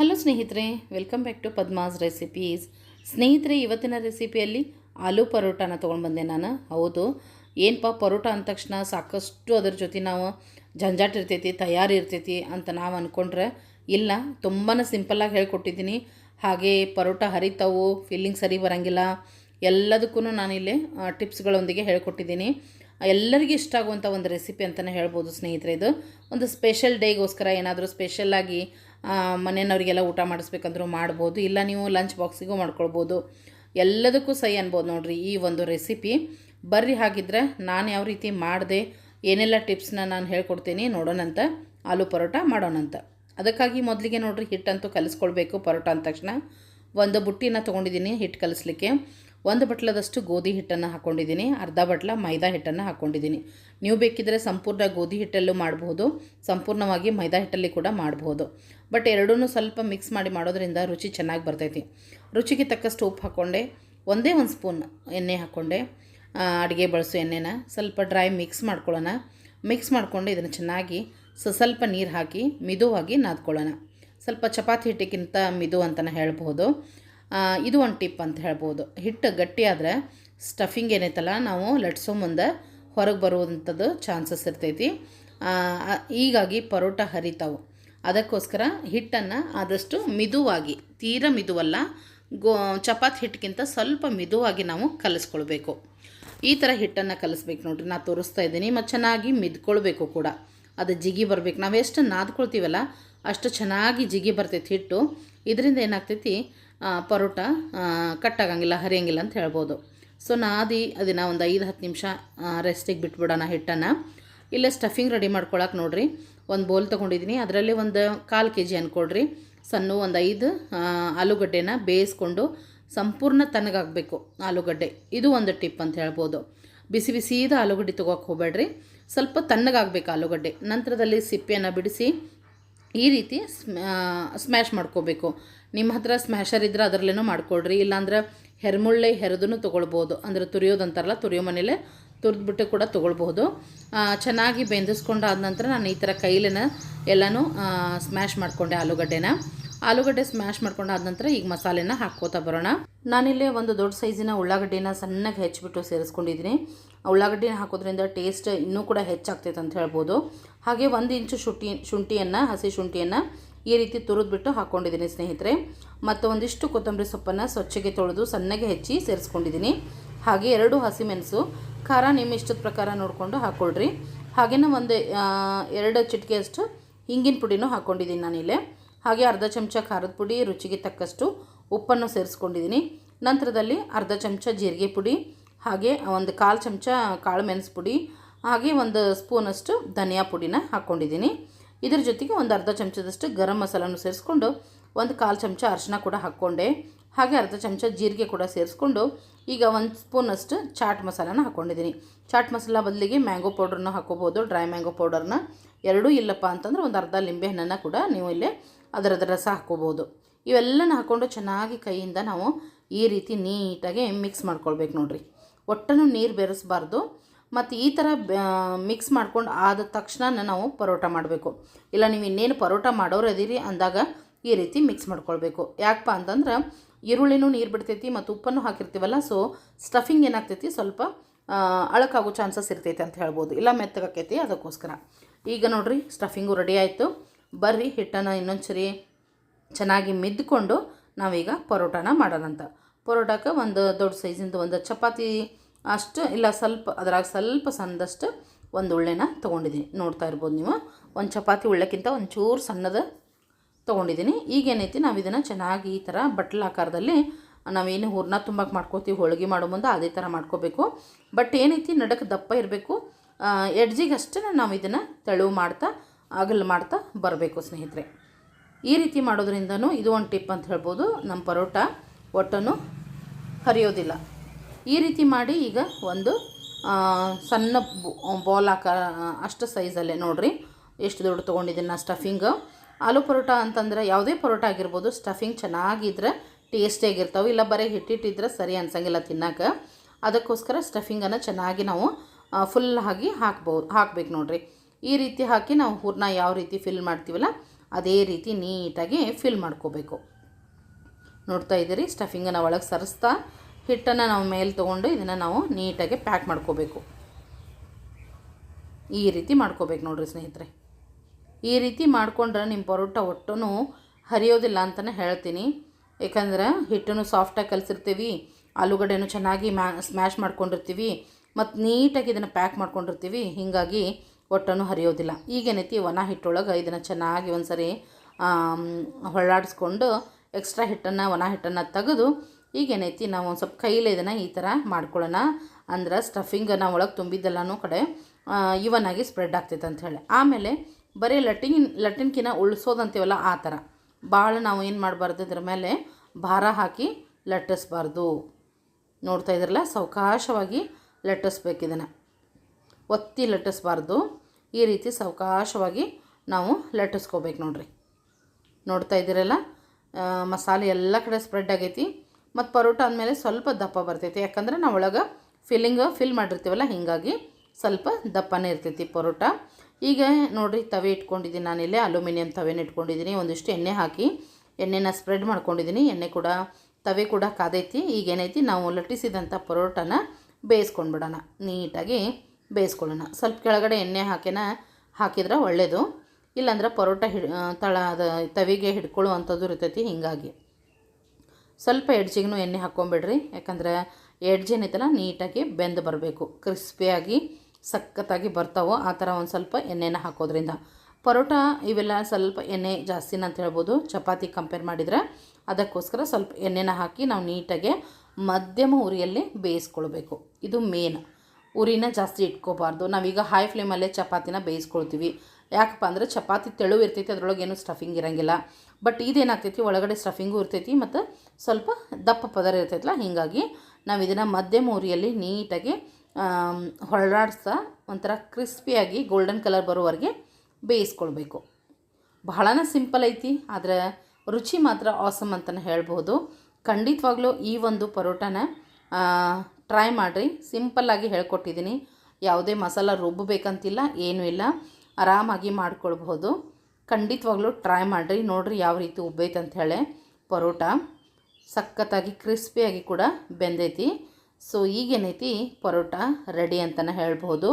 Hello ಸ್ನೇಹಿತರೆ, welcome back to Padma's recipes. ಸ್ನೇಹಿತರೆ, ಇವತ್ತಿನ ರೆಸಿಪಿಯಲ್ಲಿ ಆಲೂ ಪರೋಟಾನ ತೊಗೊಂಡು ಬಂದೆ ನಾನು. ಹೌದು ಏನಪ್ಪ ಪರೋಟ ಅಂದ ತಕ್ಷಣ ಸಾಕಷ್ಟು ಅದ್ರ ಜೊತೆ ನಾವು ಜಂಜಾಟ ಇರ್ತೈತಿ, ತಯಾರಿ ಇರ್ತೈತಿ ಅಂತ ನಾವು ಅಂದ್ಕೊಂಡ್ರೆ ಇಲ್ಲ ತುಂಬಾ ಸಿಂಪಲ್ಲಾಗಿ ಹೇಳ್ಕೊಟ್ಟಿದ್ದೀನಿ. ಹಾಗೆ ಪರೋಟ ಹರಿತಾವು ಫೀಲಿಂಗ್ ಸರಿ ಬರೋಂಗಿಲ್ಲ ಎಲ್ಲದಕ್ಕೂ ನಾನಿಲ್ಲಿ ಟಿಪ್ಸ್ಗಳೊಂದಿಗೆ ಹೇಳ್ಕೊಟ್ಟಿದ್ದೀನಿ. ಎಲ್ಲರಿಗೂ ಇಷ್ಟ ಆಗುವಂಥ ಒಂದು ರೆಸಿಪಿ ಅಂತಲೇ ಹೇಳ್ಬೋದು ಸ್ನೇಹಿತರೆ ಇದು. ಒಂದು ಸ್ಪೆಷಲ್ ಡೇಗೋಸ್ಕರ ಏನಾದರೂ ಸ್ಪೆಷಲ್ಲಾಗಿ ಮನೆಯವ್ರಿಗೆಲ್ಲ ಊಟ ಮಾಡಿಸ್ಬೇಕಂದ್ರೂ ಮಾಡ್ಬೋದು, ಇಲ್ಲ ನೀವು ಲಂಚ್ ಬಾಕ್ಸಿಗೂ ಮಾಡ್ಕೊಳ್ಬೋದು. ಎಲ್ಲದಕ್ಕೂ ಸೈ ಅನ್ಬೋದು ನೋಡಿರಿ ಈ ಒಂದು ರೆಸಿಪಿ ಬರ್ರಿ ಹಾಗಿದ್ರೆ ನಾನು ಯಾವ ರೀತಿ ಮಾಡಿದೆ, ಏನೆಲ್ಲ ಟಿಪ್ಸ್ನ ನಾನು ಹೇಳ್ಕೊಡ್ತೀನಿ ನೋಡೋಣಂತ ಆಲೂ ಪರೋಟ ಮಾಡೋಣಂತ ಅದಕ್ಕಾಗಿ ಮೊದಲಿಗೆ ನೋಡಿರಿ ಹಿಟ್ಟಂತೂ ಕಲಿಸ್ಕೊಳ್ಬೇಕು ಪರೋಟ ಅಂದ ತಕ್ಷಣ. ಒಂದು ಬುಟ್ಟಿನ ತೊಗೊಂಡಿದ್ದೀನಿ ಹಿಟ್ಟು ಕಲಿಸ್ಲಿಕ್ಕೆ. ಒಂದು ಬಟ್ಲದಷ್ಟು ಗೋಧಿ ಹಿಟ್ಟನ್ನು ಹಾಕ್ಕೊಂಡಿದ್ದೀನಿ ಅರ್ಧ ಬಟ್ಲ ಮೈದಾ ಹಿಟ್ಟನ್ನು ಹಾಕ್ಕೊಂಡಿದ್ದೀನಿ ನೀವು ಬೇಕಿದ್ದರೆ ಸಂಪೂರ್ಣ ಗೋಧಿ ಹಿಟ್ಟಲ್ಲೂ ಮಾಡಬಹುದು ಸಂಪೂರ್ಣವಾಗಿ ಮೈದಾ ಹಿಟ್ಟಲ್ಲಿ ಕೂಡ ಮಾಡಬಹುದು ಬಟ್ ಎರಡೂ ಸ್ವಲ್ಪ ಮಿಕ್ಸ್ ಮಾಡಿ ಮಾಡೋದ್ರಿಂದ ರುಚಿ ಚೆನ್ನಾಗಿ ಬರ್ತೈತಿ. ರುಚಿಗೆ ತಕ್ಕಷ್ಟು ಉಪ್ಪು ಹಾಕ್ಕೊಂಡೆ ಒಂದೇ ಒಂದು ಸ್ಪೂನ್ ಎಣ್ಣೆ ಹಾಕ್ಕೊಂಡೆ ಅಡುಗೆ ಬಳಸೋ ಎಣ್ಣೆನ ಸ್ವಲ್ಪ ಡ್ರೈ ಮಿಕ್ಸ್ ಮಾಡ್ಕೊಳ್ಳೋಣ. ಮಿಕ್ಸ್ ಮಾಡಿಕೊಂಡು ಇದನ್ನು ಚೆನ್ನಾಗಿ ಸ್ವಲ್ಪ ನೀರು ಹಾಕಿ ಮಿದುವಾಗಿ ನಾದ್ಕೊಳ್ಳೋಣ. ಸ್ವಲ್ಪ ಚಪಾತಿ ಹಿಟ್ಟಿಗಿಂತ ಮಿದು ಅಂತಲೇ ಹೇಳ್ಬೋದು. ಇದು ಒಂದು ಟಿಪ್ ಅಂತ ಹೇಳ್ಬೋದು. ಹಿಟ್ಟು ಗಟ್ಟಿ ಸ್ಟಫಿಂಗ್ ಏನೈತಲ್ಲ, ನಾವು ಲಟ್ಸೋ ಮುಂದೆ ಹೊರಗೆ ಬರುವಂಥದ್ದು ಚಾನ್ಸಸ್ ಇರ್ತೈತಿ. ಹೀಗಾಗಿ ಪರೋಟ ಹರಿತಾವು. ಅದಕ್ಕೋಸ್ಕರ ಹಿಟ್ಟನ್ನು ಆದಷ್ಟು ಮಿದುವಾಗಿ, ತೀರ ಮಿದುವಲ್ಲ, ಗೋ, ಚಪಾತಿ ಹಿಟ್ಟಿಗಿಂತ ಸ್ವಲ್ಪ ಮಿದುವಾಗಿ ನಾವು ಕಲಿಸ್ಕೊಳ್ಬೇಕು. ಈ ಥರ ಹಿಟ್ಟನ್ನು ಕಲಿಸ್ಬೇಕು ನೋಡ್ರಿ. ನಾನು ತೋರಿಸ್ತಾ ಇದ್ದೀನಿ. ಮತ್ತು ಚೆನ್ನಾಗಿ ಮಿದ್ಕೊಳ್ಬೇಕು ಕೂಡ. ಅದು ಜಿಗಿ ಬರಬೇಕು. ನಾವು ಎಷ್ಟು ನಾದ್ಕೊಳ್ತೀವಲ್ಲ, ಅಷ್ಟು ಚೆನ್ನಾಗಿ ಜಿಗಿ ಬರ್ತೈತಿ ಹಿಟ್ಟು. ಇದರಿಂದ ಏನಾಗ್ತೈತಿ ಪರೋಟ ಕಟ್ಟಾಗಂಗಿಲ್ಲ, ಹರಿಯಂಗಿಲ್ಲ ಅಂತ ಹೇಳ್ಬೋದು. ಸೊ ನಾದಿ ಅದನ್ನು ಒಂದು ಐದು, ಹತ್ತು ನಿಮಿಷ ರೆಸ್ಟಿಗೆ ಬಿಟ್ಬಿಡೋಣ ಹಿಟ್ಟನ್ನು. ಇಲ್ಲೇ ಸ್ಟಫಿಂಗ್ ರೆಡಿ ಮಾಡ್ಕೊಳಕ್ಕೆ ನೋಡಿರಿ. ಒಂದು ಬೋಲ್ ತೊಗೊಂಡಿದ್ದೀನಿ ಅದರಲ್ಲಿ ಒಂದು ಕಾಲು ಕೆ ಜಿ ಅಂದ್ಕೊಳ್ರಿ ಸಣ್ಣ ಒಂದು ಐದು ಆಲೂಗಡ್ಡೆನ ಬೇಯಿಸ್ಕೊಂಡು ಸಂಪೂರ್ಣ ತಣ್ಣಗಾಗಬೇಕು ಆಲೂಗಡ್ಡೆ. ಇದು ಒಂದು ಟಿಪ್ ಅಂತ ಹೇಳ್ಬೋದು. ಬಿಸಿ ಬಿಸಿದ ಆಲೂಗಡ್ಡೆ ತೊಗೋಕೆ ಹೋಗಬೇಡ್ರಿ. ಸ್ವಲ್ಪ ತಣ್ಣಗಾಗಬೇಕು ಆಲೂಗಡ್ಡೆ. ನಂತರದಲ್ಲಿ ಸಿಪ್ಪೆಯನ್ನು ಬಿಡಿಸಿ ಈ ರೀತಿ ಸ್ಮ್ಯಾಶ್ ಮಾಡ್ಕೋಬೇಕು. ನಿಮ್ಮ ಹತ್ರ ಸ್ಮ್ಯಾಶರ್ ಇದ್ದರೆ ಅದರಲ್ಲೇನೂ ಮಾಡ್ಕೊಳ್ರಿ ಇಲ್ಲಾಂದ್ರೆ ಹೆರ್ಮುಳ್ಳೆ ಹೆರದೂ ತೊಗೊಳ್ಬೋದು. ಅಂದರೆ ತುರಿಯೋದಂತಾರಲ್ಲ ತುರಿಯೋ ಮನೇಲೆ ತುರಿದ್ಬಿಟ್ಟು ಕೂಡ ತೊಗೊಳ್ಬೋದು. ಚೆನ್ನಾಗಿ ಬೆಂದಿಸ್ಕೊಂಡಾದ ನಂತರ ನಾನು ಈ ಥರ ಕೈಲೇನ ಎಲ್ಲನೂ ಸ್ಮ್ಯಾಶ್ ಮಾಡಿಕೊಂಡೆ ಆಲೂಗಡ್ಡೆನ. ಆಲೂಗಡ್ಡೆ ಸ್ಮ್ಯಾಶ್ ಮಾಡ್ಕೊಂಡಾದ ನಂತರ ಈಗ ಮಸಾಲೆನ ಹಾಕ್ಕೋತಾ ಬರೋಣ. ನಾನಿಲ್ಲಿ ಒಂದು ದೊಡ್ಡ ಸೈಜಿನ ಉಳ್ಳಾಗಡ್ಡಿನ ಸಣ್ಣಗೆ ಹೆಚ್ಚಿಬಿಟ್ಟು ಸೇರಿಸ್ಕೊಂಡಿದ್ದೀನಿ. ಉಳ್ಳಾಗಡ್ಡಿನ ಹಾಕೋದ್ರಿಂದ ಟೇಸ್ಟ್ ಇನ್ನೂ ಕೂಡ ಹೆಚ್ಚಾಗ್ತೈತೆ ಅಂತ ಹೇಳ್ಬೋದು. ಹಾಗೆ ಒಂದು ಇಂಚು ಶುಂಠಿ ಶುಂಠಿಯನ್ನು, ಹಸಿ ಶುಂಠಿಯನ್ನು ಈ ರೀತಿ ತುರಿದ್ಬಿಟ್ಟು ಹಾಕ್ಕೊಂಡಿದ್ದೀನಿ ಸ್ನೇಹಿತರೆ. ಮತ್ತು ಒಂದಿಷ್ಟು ಕೊತ್ತಂಬರಿ ಸೊಪ್ಪನ್ನು ಸ್ವಚ್ಛಗೆ ತೊಳೆದು ಸಣ್ಣಗೆ ಹೆಚ್ಚಿ ಸೇರಿಸ್ಕೊಂಡಿದ್ದೀನಿ. ಹಾಗೆ ಎರಡು ಹಸಿಮೆಣಸು ಖಾರ ನಿಮ್ಮ ಇಷ್ಟದ ಪ್ರಕಾರ ನೋಡಿಕೊಂಡು ಹಾಕ್ಕೊಳ್ರಿ ಹಾಗೆಯೇ ಒಂದು ಎರಡು ಚಿಟಿಕೆಯಷ್ಟು ಹಿಂಗಿನ ಪುಡಿನೂ ಹಾಕ್ಕೊಂಡಿದ್ದೀನಿ ನಾನಿಲ್ಲೇ. ಹಾಗೆ ಅರ್ಧ ಚಮಚ ಖಾರದ ಪುಡಿ, ರುಚಿಗೆ ತಕ್ಕಷ್ಟು ಉಪ್ಪನ್ನು ಸೇರಿಸ್ಕೊಂಡಿದ್ದೀನಿ. ನಂತರದಲ್ಲಿ ಅರ್ಧ ಚಮಚ ಜೀರಿಗೆ ಪುಡಿ, ಹಾಗೆ ಒಂದು ಕಾಲು ಚಮಚ ಕಾಳು ಮೆಣಸು ಪುಡಿ, ಹಾಗೆ ಒಂದು ಸ್ಪೂನಷ್ಟು ಧನಿಯಾ ಪುಡಿನ ಹಾಕ್ಕೊಂಡಿದ್ದೀನಿ. ಇದ್ರ ಜೊತೆಗೆ ಒಂದು ಅರ್ಧ ಚಮಚದಷ್ಟು ಗರಂ ಮಸಾಲನ್ನು ಸೇರಿಸ್ಕೊಂಡು ಒಂದು ಕಾಲು ಚಮಚ ಅರಿಶಿನ ಕೂಡ ಹಾಕ್ಕೊಂಡೆ. ಹಾಗೆ ಅರ್ಧ ಚಮಚ ಜೀರಿಗೆ ಕೂಡ ಸೇರಿಸ್ಕೊಂಡು ಈಗ ಒಂದು ಸ್ಪೂನಷ್ಟು ಚಾಟ್ ಮಸಾಲಾನ ಹಾಕ್ಕೊಂಡಿದ್ದೀನಿ. ಚಾಟ್ ಮಸಾಲ ಬದಲಿಗೆ ಮ್ಯಾಂಗೋ ಪೌಡ್ರನ್ನ ಹಾಕೋಬೋದು ಡ್ರೈ ಮ್ಯಾಂಗೋ ಪೌಡರ್ನ. ಎರಡೂ ಇಲ್ಲಪ್ಪ ಅಂತಂದ್ರೆ ಒಂದು ಅರ್ಧ ಲಿಂಬೆ ಹಣ್ಣನ್ನು ಕೂಡ ನೀವು ಇಲ್ಲೇ ಅದರದ ರಸ ಹಾಕ್ಕೋಬೋದು. ಇವೆಲ್ಲನ ಹಾಕ್ಕೊಂಡು ಚೆನ್ನಾಗಿ ಕೈಯಿಂದ ನಾವು ಈ ರೀತಿ ನೀಟಾಗಿ ಮಿಕ್ಸ್ ಮಾಡ್ಕೊಳ್ಬೇಕು ನೋಡಿರಿ. ಒಟ್ಟನ್ನು ನೀರು ಬೆರೆಸಬಾರ್ದು. ಮತ್ತು ಈ ಥರ ಮಿಕ್ಸ್ ಮಾಡ್ಕೊಂಡು ಆದ ತಕ್ಷಣ ನಾವು ಪರೋಟ ಮಾಡಬೇಕು. ಇಲ್ಲ, ನೀವು ಇನ್ನೇನು ಪರೋಟ ಮಾಡೋರು ಅದೀರಿ ಅಂದಾಗ ಈ ರೀತಿ ಮಿಕ್ಸ್ ಮಾಡ್ಕೊಳ್ಬೇಕು. ಯಾಕಪ್ಪ ಅಂತಂದ್ರೆ ಈರುಳ್ಳಿನೂ ನೀರು ಬಿಡ್ತೈತಿ ಮತ್ತು ಉಪ್ಪನ್ನು ಹಾಕಿರ್ತೀವಲ್ಲ ಸೊ ಸ್ಟಫಿಂಗ್ ಏನಾಗ್ತೈತಿ ಸ್ವಲ್ಪ ಅಳಕಾಗೋ ಚಾನ್ಸಸ್ ಇರ್ತೈತೆ ಅಂತ ಹೇಳ್ಬೋದು. ಇಲ್ಲ, ಮೆತ್ತಗಾಕೈತಿ ಅದಕ್ಕೋಸ್ಕರ. ಈಗ ನೋಡಿರಿ ಸ್ಟಫಿಂಗು ರೆಡಿ ಆಯಿತು. ಬರ್ರಿ, ಹಿಟ್ಟನ್ನು ಇನ್ನೊಂದು ಸರಿ ಚೆನ್ನಾಗಿ ಮಿದ್ಕೊಂಡು ನಾವೀಗ ಪರೋಟಾನ ಮಾಡೋಣಂತ. ಪರೋಟಕ್ಕೆ ಒಂದು ದೊಡ್ಡ ಸೈಜಿಂದು ಒಂದು ಚಪಾತಿ ಅಷ್ಟು ಇಲ್ಲ ಸ್ವಲ್ಪ, ಅದ್ರಾಗ ಸ್ವಲ್ಪ ಸಣ್ಣದಷ್ಟು ಒಂದು ಉಳ್ಳೆನ ತೊಗೊಂಡಿದ್ದೀನಿ ನೋಡ್ತಾ ಇರ್ಬೋದು ನೀವು. ಒಂದು ಚಪಾತಿ ಉಳ್ಳೆಕ್ಕಿಂತ ಒಂಚೂರು ಸಣ್ಣದ ತೊಗೊಂಡಿದ್ದೀನಿ ಈಗೇನೈತಿ ನಾವು ಇದನ್ನು ಚೆನ್ನಾಗಿ ಈ ಥರ ಬಟ್ಲ ಆಕಾರದಲ್ಲಿ ನಾವೇನು ಹೂರ್ಣ ತುಂಬಕ್ಕೆ ಮಾಡ್ಕೋತೀವಿ, ಹೋಳಿಗೆ ಮಾಡೋ ಮುಂದೆ ಅದೇ ಥರ ಮಾಡ್ಕೋಬೇಕು. ಬಟ್ ಏನೈತಿ ನಡಕ್ಕೆ ದಪ್ಪ ಇರಬೇಕು. ಎಡ್ಜಿಗೆ ಅಷ್ಟೇ ನಾವು ಇದನ್ನು ತೆಳುವು ಮಾಡ್ತಾ ಅಗಲು ಮಾಡ್ತಾ ಬರಬೇಕು ಸ್ನೇಹಿತರೆ. ಈ ರೀತಿ ಮಾಡೋದ್ರಿಂದನೂ ಇದು ಒಂದು ಟಿಪ್ ಅಂತ ಹೇಳ್ಬೋದು. ನಮ್ಮ ಪರೋಟ ಒಟ್ಟನ್ನು ಹರಿಯೋದಿಲ್ಲ. ಈ ರೀತಿ ಮಾಡಿ ಈಗ ಒಂದು ಸಣ್ಣ ಬಾಲ್ ಆಕಾರ ಅಷ್ಟು ಸೈಜಲ್ಲೇ ನೋಡಿರಿ. ಎಷ್ಟು ದೊಡ್ಡ ತೊಗೊಂಡಿದ್ದೀನಿ ನಾ ಸ್ಟಫಿಂಗ್. ಆಲೂ ಪರೋಟ ಅಂತಂದರೆ ಯಾವುದೇ ಪರೋಟ ಆಗಿರ್ಬೋದು, ಸ್ಟಫಿಂಗ್ ಚೆನ್ನಾಗಿದ್ರೆ ಟೇಸ್ಟಿಯಾಗಿರ್ತಾವೆ ಇಲ್ಲ ಬರೀ ಹಿಟ್ಟಿಟ್ಟಿದ್ರೆ ಸರಿ ಅನ್ಸಂಗಿಲ್ಲ ತಿನ್ನೋಕೆ. ಅದಕ್ಕೋಸ್ಕರ ಸ್ಟಫಿಂಗನ್ನು ಚೆನ್ನಾಗಿ ನಾವು ಫುಲ್ ಆಗಿ ಹಾಕ್ಬೋದು ಹಾಕ್ಬೇಕು ನೋಡಿರಿ. ಈ ರೀತಿ ಹಾಕಿ ನಾವು ಹೂರ್ನ ಯಾವ ರೀತಿ ಫಿಲ್ ಮಾಡ್ತೀವಲ್ಲ, ಅದೇ ರೀತಿ ನೀಟಾಗಿ ಫಿಲ್ ಮಾಡ್ಕೋಬೇಕು. ನೋಡ್ತಾ ಇದ್ದೀರಿ ಸ್ಟಫಿಂಗನ್ನು ಒಳಗೆ ಸರಿಸ್ತಾ ಹಿಟ್ಟನ್ನು ನಾವು ಮೇಲೆ ತೊಗೊಂಡು ಇದನ್ನು ನಾವು ನೀಟಾಗಿ ಪ್ಯಾಕ್ ಮಾಡ್ಕೋಬೇಕು. ಈ ರೀತಿ ಮಾಡ್ಕೋಬೇಕು ನೋಡಿರಿ ಸ್ನೇಹಿತರೆ. ಈ ರೀತಿ ಮಾಡಿಕೊಂಡ್ರೆ ನಿಮ್ಮ ಪರೋಟ ಒಟ್ಟು ಹರಿಯೋದಿಲ್ಲ ಅಂತಲೇ ಹೇಳ್ತೀನಿ. ಯಾಕಂದ್ರೆ ಹಿಟ್ಟನ್ನು ಸಾಫ್ಟಾಗಿ ಕಲಿಸಿರ್ತೀವಿ, ಆಲೂಗಡ್ಡೆನೂ ಚೆನ್ನಾಗಿ ಮ್ಯಾ ಸ್ಮ್ಯಾಶ್ ಮಾಡ್ಕೊಂಡಿರ್ತೀವಿ, ಮತ್ತು ನೀಟಾಗಿ ಇದನ್ನು ಪ್ಯಾಕ್ ಮಾಡ್ಕೊಂಡಿರ್ತೀವಿ. ಹೀಗಾಗಿ ಒಟ್ಟನ್ನು ಹರಿಯೋದಿಲ್ಲ. ಈಗೇನೈತಿ ಒಣ ಹಿಟ್ಟೊಳಗೆ ಇದನ್ನು ಚೆನ್ನಾಗಿ ಒಂದು ಸರಿ ಹೊಳ್ಳಾಡಿಸ್ಕೊಂಡು ಎಕ್ಸ್ಟ್ರಾ ಹಿಟ್ಟನ್ನು ಒಣ ಹಿಟ್ಟನ್ನು ತೆಗೆದು ಈಗೇನೈತಿ ನಾವು ಒಂದು ಸ್ವಲ್ಪ ಕೈಲೇ ಇದನ್ನು ಈ ಥರ ಮಾಡ್ಕೊಳ್ಳೋಣ. ಅಂದ್ರೆ ಸ್ಟಫಿಂಗ್ ನಾವು ಒಳಗೆ ತುಂಬಿದ್ದೆಲ್ಲನೂ ಕಡೆ ಇವನ್ ಆಗಿ ಸ್ಪ್ರೆಡ್ ಆಗ್ತೈತೆ ಅಂತ ಹೇಳಿ. ಆಮೇಲೆ ಬರೀ ಲಟ್ಟಿನ್, ಲಟ್ಟಿನ್ಕಿನ ಉಳಿಸೋದಂತೀವಲ್ಲ ಆ ಥರ ಭಾಳ ನಾವು ಏನು ಮಾಡಬಾರ್ದು ಇದ್ರ ಮೇಲೆ ಭಾರ ಹಾಕಿ ಲಟ್ಟಿಸ್ಬಾರ್ದು. ನೋಡ್ತಾ ಇದ್ರಲ್ಲ, ಸಾವಕಾಶವಾಗಿ ಲಟ್ಟಿಸ್ಬೇಕು ಇದನ್ನು. ಒತ್ತಿ ಲಟ್ಟಿಸ್ಬಾರ್ದು. ಈ ರೀತಿ ಸಾವಕಾಶವಾಗಿ ನಾವು ಲಟ್ಟಿಸ್ಕೋಬೇಕು ನೋಡ್ರಿ. ನೋಡ್ತಾ ಇದ್ದೀರಲ್ಲ? ಮಸಾಲೆ ಎಲ್ಲ ಕಡೆ ಸ್ಪ್ರೆಡ್ ಆಗೈತಿ. ಮತ್ತು ಪರೋಟ ಅಂದಮೇಲೆ ಸ್ವಲ್ಪ ದಪ್ಪ ಬರ್ತೈತಿ. ಯಾಕಂದ್ರೆ ನಾವು ಒಳಗೆ ಫಿಲ್ಲಿಂಗ್ ಫಿಲ್ ಮಾಡಿರ್ತೀವಲ್ಲ, ಹೀಗಾಗಿ ಸ್ವಲ್ಪ ದಪ್ಪನೇ ಇರ್ತೈತಿ ಪರೋಟ. ಈಗ ನೋಡಿರಿ, ತವೆ ಇಟ್ಕೊಂಡಿದ್ದೀನಿ ನಾನು ಇಲ್ಲೇ ಅಲ್ಯೂಮಿನಿಯಂ ತವೆನ ಇಟ್ಕೊಂಡಿದ್ದೀನಿ. ಒಂದಿಷ್ಟು ಎಣ್ಣೆ ಹಾಕಿ ಎಣ್ಣೆನ ಸ್ಪ್ರೆಡ್ ಮಾಡ್ಕೊಂಡಿದ್ದೀನಿ. ಎಣ್ಣೆ ಕೂಡ, ತವೆ ಕೂಡ ಕಾದೈತಿ. ಈಗ ಏನೈತಿ? ನಾವು ಲಟ್ಟಿಸಿದಂಥ ಪರೋಟನ ಬೇಯಿಸ್ಕೊಂಡ್ಬಿಡೋಣ. ನೀಟಾಗಿ ಬೇಯಿಸ್ಕೊಳ್ಳೋಣ. ಸ್ವಲ್ಪ ಕೆಳಗಡೆ ಎಣ್ಣೆ ಹಾಕಿನ, ಹಾಕಿದ್ರೆ ಒಳ್ಳೆಯದು ಇಲ್ಲಾಂದ್ರೆ ಪರೋಟ ಹಿಡ್ ತಳ, ಅದು, ತವಿಗೆ ಹಿಡ್ಕೊಳ್ಳುವಂಥದ್ದು ಇರ್ತೈತಿ, ಹೀಗಾಗಿ. ಸ್ವಲ್ಪ ಎಡ್ಜಿಗೂ ಎಣ್ಣೆ ಹಾಕ್ಕೊಂಬಿಡ್ರಿ. ಯಾಕಂದ್ರೆ ಎಡ್ಜ್ ಏನೈತಲ್ಲ ನೀಟಾಗಿ ಬೆಂದು ಬರಬೇಕು. ಕ್ರಿಸ್ಪಿಯಾಗಿ ಸಖತ್ತಾಗಿ ಬರ್ತಾವೋ. ಆ ಥರ ಒಂದು ಸ್ವಲ್ಪ ಎಣ್ಣೆನ ಹಾಕೋದ್ರಿಂದ. ಪರೋಟ ಇವೆಲ್ಲ ಸ್ವಲ್ಪ ಎಣ್ಣೆ ಜಾಸ್ತಿನ ಅಂತ ಹೇಳ್ಬೋದು. ಚಪಾತಿ ಕಂಪೇರ್ ಮಾಡಿದರೆ ಅದಕ್ಕೋಸ್ಕರ ಸ್ವಲ್ಪ ಎಣ್ಣೆನ ಹಾಕಿ ನಾವು ನೀಟಾಗಿ ಮಧ್ಯಮ ಉರಿಯಲ್ಲಿ ಬೇಯಿಸ್ಕೊಳ್ಬೇಕು. ಇದು ಮೇನ್. ಉರಿನ ಜಾಸ್ತಿ ಇಟ್ಕೋಬಾರ್ದು. ನಾವೀಗ ಹೈ ಫ್ಲೇಮಲ್ಲೇ ಚಪಾತಿನ ಬೇಯಿಸ್ಕೊಳ್ತೀವಿ. ಯಾಕಪ್ಪ ಅಂದರೆ ಚಪಾತಿ ತೆಳು ಇರ್ತೈತಿ, ಅದ್ರೊಳಗೆ ಏನು ಸ್ಟಫಿಂಗ್ ಇರಂಗಿಲ್ಲ. ಬಟ್ ಇದೇನಾಗ್ತೈತಿ, ಒಳಗಡೆ ಸ್ಟಫಿಂಗು ಇರ್ತೈತಿ ಮತ್ತು ಸ್ವಲ್ಪ ದಪ್ಪ ಪದರ ಇರ್ತೈತಲ್ಲ ಹೀಗಾಗಿ ನಾವು ಇದನ್ನು ಮಧ್ಯಮ ಉರಿಯಲ್ಲಿ ನೀಟಾಗಿ ಹೊರಳಾಡಿಸ್ತಾ ಒಂಥರ ಕ್ರಿಸ್ಪಿಯಾಗಿ ಗೋಲ್ಡನ್ ಕಲರ್ ಬರೋವರೆಗೆ ಬೇಯಿಸ್ಕೊಳ್ಬೇಕು. ಬಹಳನೇ ಸಿಂಪಲ್ ಐತಿ, ಆದರೆ ರುಚಿ ಮಾತ್ರ ಆಸಮ್ ಅಂತಲೇ ಹೇಳ್ಬೋದು. ಖಂಡಿತವಾಗ್ಲೂ ಈ ಒಂದು ಪರೋಟನ ಟ್ರೈ ಮಾಡಿರಿ. ಸಿಂಪಲ್ಲಾಗಿ ಹೇಳ್ಕೊಟ್ಟಿದ್ದೀನಿ. ಯಾವುದೇ ಮಸಾಲ ರುಬ್ಬಬೇಕಂತಿಲ್ಲ, ಏನೂ ಇಲ್ಲ. ಆರಾಮಾಗಿ ಮಾಡ್ಕೊಳ್ಬಹುದು. ಖಂಡಿತವಾಗ್ಲೂ ಟ್ರೈ ಮಾಡಿರಿ. ನೋಡಿರಿ ಯಾವ ರೀತಿ ಉಬ್ಬೈತೆ ಹೇಳಿ. ಪರೋಟ ಸಖತ್ತಾಗಿ ಕ್ರಿಸ್ಪಿಯಾಗಿ ಕೂಡ ಬೆಂದೈತಿ. ಸೊ ಈಗೇನೈತಿ? ಪರೋಟ ರೆಡಿ ಅಂತಲೇ ಹೇಳ್ಬೋದು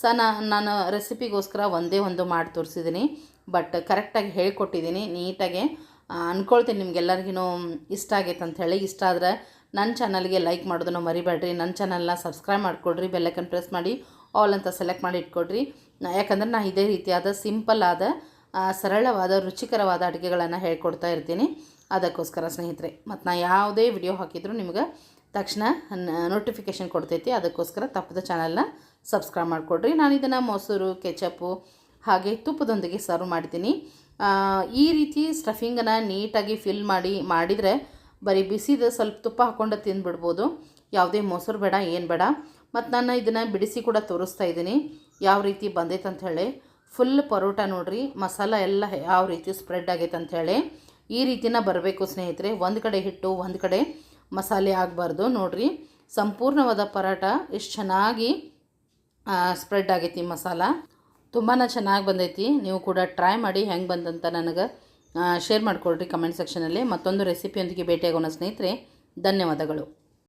ಸ ನಾನು ರೆಸಿಪಿಗೋಸ್ಕರ ಒಂದೇ ಒಂದು ಮಾಡಿ ತೋರಿಸಿದ್ದೀನಿ. ಬಟ್ ಕರೆಕ್ಟಾಗಿ ಹೇಳ್ಕೊಟ್ಟಿದ್ದೀನಿ. ನೀಟಾಗಿ ಅಂದ್ಕೊಳ್ತೀನಿ ನಿಮಗೆಲ್ಲರಿಗೂ ಇಷ್ಟ ಆಗೈತೆ ಅಂಥೇಳಿ ಇಷ್ಟ ಆದರೆ ನನ್ನ ಚಾನಲ್ಗೆ ಲೈಕ್ ಮಾಡೋದನ್ನು ಮರಿಬೇಡ್ರಿ. ನನ್ನ ಚಾನಲ್ನ ಸಬ್ಸ್ಕ್ರೈಬ್ ಮಾಡಿಕೊಡ್ರಿ ಬೆಲ್ಲೈಕನ್ ಪ್ರೆಸ್ ಮಾಡಿ, ಆಲ್ ಅಂತ ಸೆಲೆಕ್ಟ್ ಮಾಡಿ ಇಟ್ಕೊಡ್ರಿ. ಯಾಕಂದರೆ ನಾನು ಇದೇ ರೀತಿಯಾದ ಸಿಂಪಲ್ ಆದ ಸರಳವಾದ, ರುಚಿಕರವಾದ ಅಡುಗೆಗಳನ್ನು ಹೇಳ್ಕೊಡ್ತಾ ಇರ್ತೀನಿ. ಅದಕ್ಕೋಸ್ಕರ ಸ್ನೇಹಿತರೆ, ಮತ್ತು ನಾನು ಯಾವುದೇ ವಿಡಿಯೋ ಹಾಕಿದರೂ ನಿಮ್ಗೆ ತಕ್ಷಣ ನೋಟಿಫಿಕೇಷನ್ ಕೊಡ್ತೈತಿ. ಅದಕ್ಕೋಸ್ಕರ ತಪ್ಪದ ಚಾನಲ್ನ ಸಬ್ಸ್ಕ್ರೈಬ್ ಮಾಡಿಕೊಡ್ರಿ. ನಾನು ಇದನ್ನು ಮೊಸರು, ಕೆಚಪ್ಪು, ಹಾಗೆ ತುಪ್ಪದೊಂದಿಗೆ ಸರ್ವ್ ಮಾಡ್ತೀನಿ. ಈ ರೀತಿ ಸ್ಟಫಿಂಗನ್ನು ನೀಟಾಗಿ ಫಿಲ್ ಮಾಡಿ, ಮಾಡಿದರೆ ಬರೀ ಬಿಸಿದು ಸ್ವಲ್ಪ ತುಪ್ಪ ಹಾಕ್ಕೊಂಡು ತಿಂದುಬಿಡ್ಬೋದು. ಯಾವುದೇ ಮೊಸರು ಬೇಡ, ಏನು ಬೇಡ. ಮತ್ತು ನಾನು ಇದನ್ನು ಬಿಡಿಸಿ ಕೂಡ ತೋರಿಸ್ತಾ ಇದ್ದೀನಿ. ಯಾವ ರೀತಿ ಬಂದೈತೆ ಅಂತ ಹೇಳಿ. ಫುಲ್ ಪರೋಟ ನೋಡಿರಿ, ಮಸಾಲ ಎಲ್ಲ ಯಾವ ರೀತಿ ಸ್ಪ್ರೆಡ್ ಆಗೈತೆ ಅಂಥೇಳಿ ಈ ರೀತಿನ ಬರಬೇಕು ಸ್ನೇಹಿತರೆ, ಒಂದು ಕಡೆ ಹಿಟ್ಟು, ಒಂದು ಕಡೆ ಮಸಾಲೆ ಆಗಬಾರ್ದು. ನೋಡಿರಿ, ಸಂಪೂರ್ಣವಾದ ಪರೋಟ, ಎಷ್ಟು ಚೆನ್ನಾಗಿ ಸ್ಪ್ರೆಡ್ ಆಗೈತಿ ಮಸಾಲ. ತುಂಬಾ ಚೆನ್ನಾಗಿ ಬಂದೈತಿ. ನೀವು ಕೂಡ ಟ್ರೈ ಮಾಡಿ ಹೆಂಗೆ ಬಂದಂತ ನನಗೆ ಶೇರ್ ಮಾಡಿಕೊಡ್ರಿ ಕಮೆಂಟ್ ಸೆಕ್ಷನಲ್ಲಿ ಮತ್ತೊಂದು ರೆಸಿಪಿಯೊಂದಿಗೆ ಭೇಟಿಯಾಗೋಣ ಸ್ನೇಹಿತರೆ. ಧನ್ಯವಾದಗಳು.